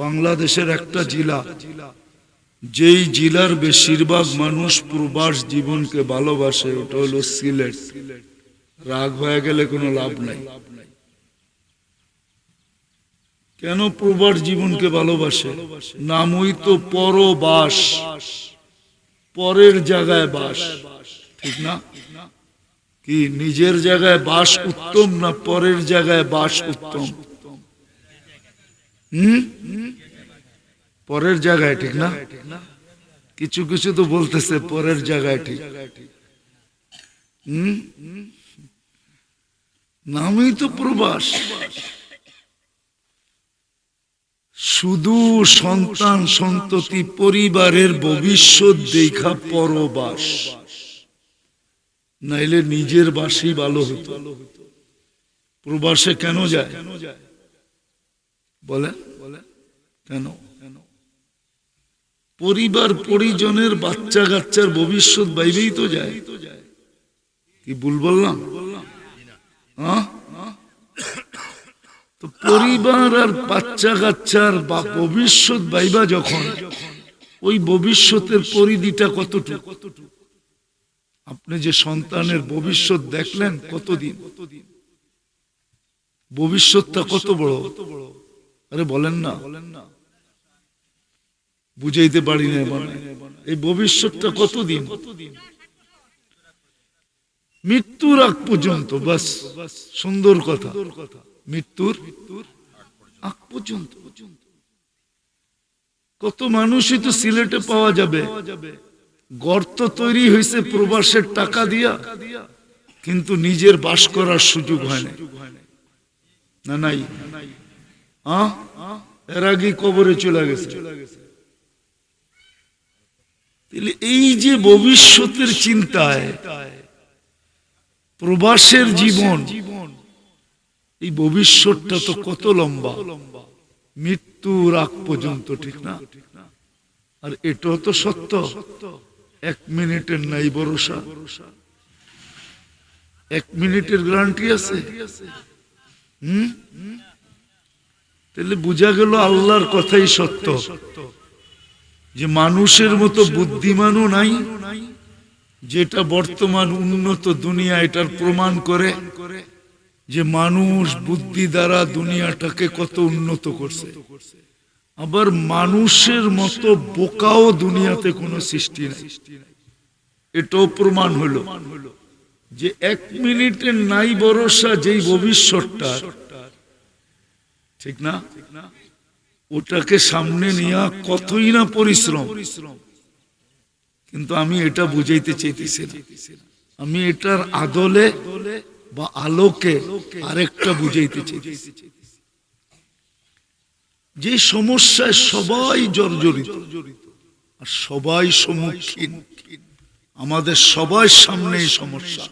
বাংলাদেশের একটা জেলা, যেই জেলার বেশিরভাগ মানুষ প্রবাস জীবনকে ভালোবাসে, ওটা হলো সিলেট। রাগ হয়ে গেলে কোনো লাভ নাই। কেন প্রবাস জীবনকে ভালোবাসে? নামই তো পরবাস, পরের জায়গায় বাস। ঠিক না? কি, নিজের জায়গায় বাস উত্তম না পরের জায়গায় বাস উত্তম? পরের জায়গায় ঠিক না? কিছু কিছু তো বলতেছে পরের জায়গায় ঠিক। নামই তো প্রবাস। শুধু সন্তান, সন্ততি, পরিবারের ভবিষ্যৎ দেখা পরবাস। নাইলে নিজের বাসই ভালো হতো। প্রবাসে কেন যায়? বলে, কেন? পরিবার পরিজনের বাচ্চা কাচ্চার ভবিষ্যৎ বাইবেই তো যায়। কি ভুল বললাম? হ্যাঁ? তো পরিবার আর বাচ্চা কাচ্চার বা ভবিষ্যৎ বাইবা যখন, ওই ভবিষ্যতের পরিধিটা কতটুকু? কতটুকু আপনি যে সন্তানের ভবিষ্যৎ দেখলেন কতদিন? কতদিন ভবিষ্যৎটা কত বড় কত বড়? আরে বলেন না। বলেন না বুঝাইতে পারি না এই ভবিষ্যৎটা কতদিন? মৃত্যুর আগ পর্যন্ত, বাস। সুন্দর কথা। মৃত্যুর আগ পর্যন্ত। কত মানুষই তো সিলেটে পাওয়া যাবে। গর্ত তৈরি হয়েছে প্রবাসের টাকা দিয়া, কিন্তু নিজের বাস করার সুযোগ হয় না, নাই? এর আগে কবরে চলে গেছে। এই যে ভবিষ্যতের চিন্তায়, প্রবাসের জীবন, এই ভবিষ্যৎটা তো কত লম্বা। মৃত্যুর আগ পর্যন্ত ঠিক না? আর এটাও তো সত্য। এক মিনিটের নাই ভরসা। এক মিনিটের গ্যারান্টি আছে। হুম? তাহলে বোঝা গেল আল্লাহর কথাই সত্য, যে মানুষের মতো বুদ্ধিমানও নাই, যেটা বর্তমান উন্নত দুনিয়া এটার প্রমাণ করে, যে মানুষ বুদ্ধি দ্বারা দুনিয়াটাকে কত উন্নত করছে। আবার মানুষের মতো বোকাও দুনিয়াতে কোনো সৃষ্টি নাই। এটাও প্রমাণ হলো, যে এক মিনিটের নাই ভরসা যেই ভবিষ্যৎটা ঠিক না? ওটাকে সামনে নিয়ে কতই না পরিশ্রম। কিন্তু আমি এটা বুঝাইতে চাইতেছি আমি এটার আদলে বা আলোকে আরেকটা বুঝাইতে চাইতেছি। যে সমস্যায় সবাই জর্জরিত, আর সবাই সম্মুখীন, আমাদের সবাই সামনে এই সমস্যা।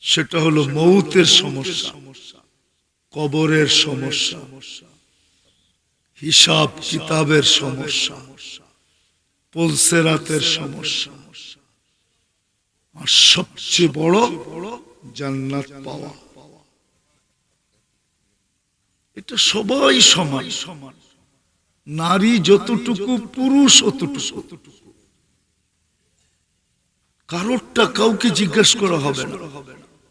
সেটা হলো মৌতের সমস্যা। কবরের সমস্যা, হিসাব কিতাবের সমস্যা পলসেরাতের সমস্যা। আর সবচেয়ে বড় জান্নাত পাওয়া। এটা সবাই সমান সমান। নারী যতটুকু, পুরুষ অতটুকু। কারোরটা কাউকে জিজ্ঞেস করা হবে না।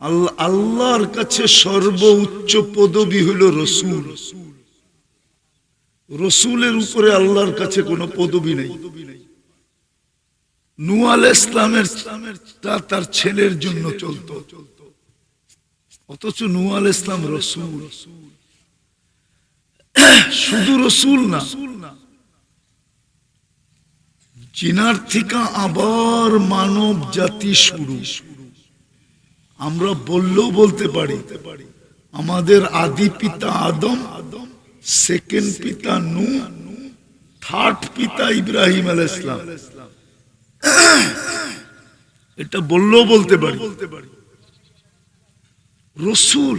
আল্লাহ আল্লাহর কাছে সর্ব উচ্চ পদবী হলো রসুল। রসুলের উপরে আল্লাহর কাছে কোনো পদবী নেই। নুয়াল ইসলামের তা তার ছেলের জন্য চলতো। অথচ নুয়াল ইসলাম রসুল। শুধু রসুল না চিনার থেকে আবার মানব জাতি শুরু। আমরা বললেও বলতে পারি, আমাদের আদি পিতা আদম আদম সেকেন্ড পিতা নু থার্ড পিতা ইব্রাহিম আল ইসলাম এটা বললেও বলতে পারি। রসুল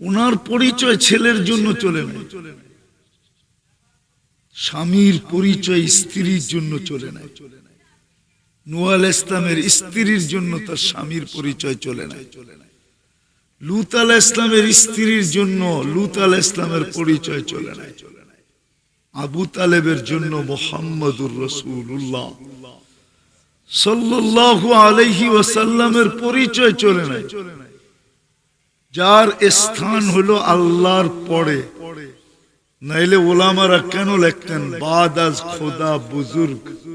ওনার পরিচয় ছেলের জন্য চলে না স্বামীর পরিচয় স্ত্রীর জন্য চলে না নোয়াল ইসলামের স্ত্রীর জন্য তার স্বামীর পরিচয় চলে না লুত আল ইসলামের স্ত্রীর জন্য লুত আল ইসলামের পরিচয় চলে না আবু তালেবের জন্য মোহাম্মদুর রসুল্লাহ আলাইহি ওয়াসাল্লামের পরিচয় চলে নাই। যার স্থান হলো আল্লাহর পরে। নাইলে ওলামারা কেন লিখতেন, বাদ আজ খোদা বুজুর্গ।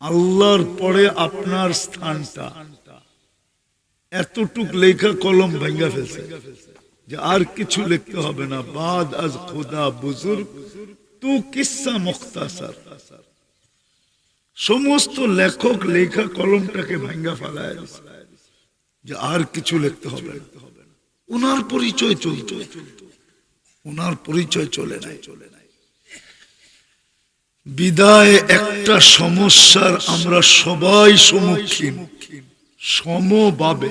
আল্লাহর পরে আপনার স্থানটা। এতটুক লেখা কলম ভেঙ্গা ফেলছে যে আর কিছু লিখতে হবে না। বাদ আজ খোদা বুজুর্গ, তু কিসা মুখতাসার। সমস্ত লেখক লেখা কলমটাকে ভাঙ্গা ফেলায় যে আর কিছু লিখতে হবে না। ওনার পরিচয় চলত। ওনার পরিচয় চলে নাই চলে নাই বিদায় একটা সমস্যার আমরা সবাই সম্মুখীন। সমভাবে।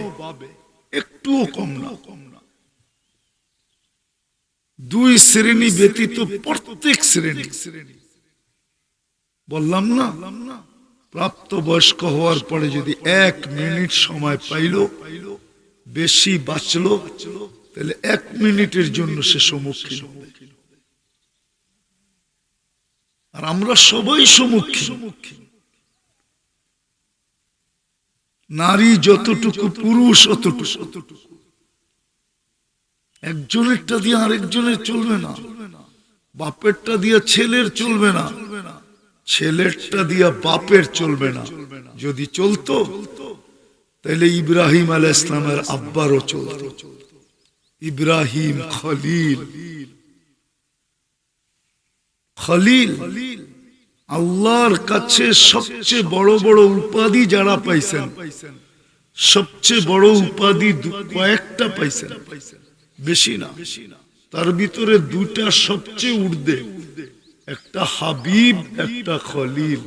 একটুও কম না। কম না দুই শ্রেণি ব্যতীত প্রত্যেক শ্রেণি। শ্রেণি বললাম না প্রাপ্ত বয়স্ক হওয়ার পরে যদি এক মিনিট সময় পাইল, বেশি বাঁচলো, তাহলে এক মিনিটের জন্য সে সম্মুখীন হবে। আর আমরা সবাই সম্মুখীন। নারী যতটুকু, পুরুষ অতটুকু। একজনেরটা দিয়ে আরেকজনের চলবে না। বাপেরটা দিয়ে ছেলের চলবে না। ছেলেরটা দিয়া বাপের চলবে না। যদি চলতো, তাহলে ইব্রাহিম আল ইসলামের আব্বারও চলত। ইব্রাহিম খলিল। খলিল, আল্লাহর কাছে সবচেয়ে বড় বড় উপাধি যারা পাইছেন, সবচেয়ে বড় উপাধি কয়েকটা পাইছেন, বেশি না। তার ভিতরে দুটা সবচেয়ে উর্দে একটা হাবিব, একটা খলিল।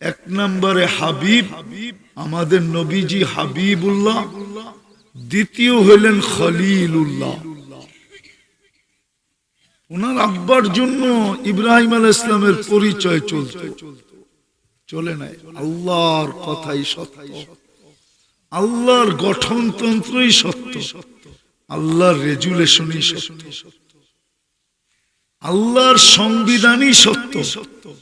এক নম্বরে হাবিব, আমাদের নবীজি হাবিবুল্লাহ, দ্বিতীয় হলেন খলিলুল্লাহ। ওনার আব্বার জন্য ইব্রাহিম আল ইসলামের পরিচয় চলত। চলে নাই। আল্লাহর কথাই সত্য। আল্লাহর গঠনতন্ত্রই সত্য। আল্লাহর রেজুলেশনই সত্য। আল্লাহর সংবিধানই সত্য সত্য।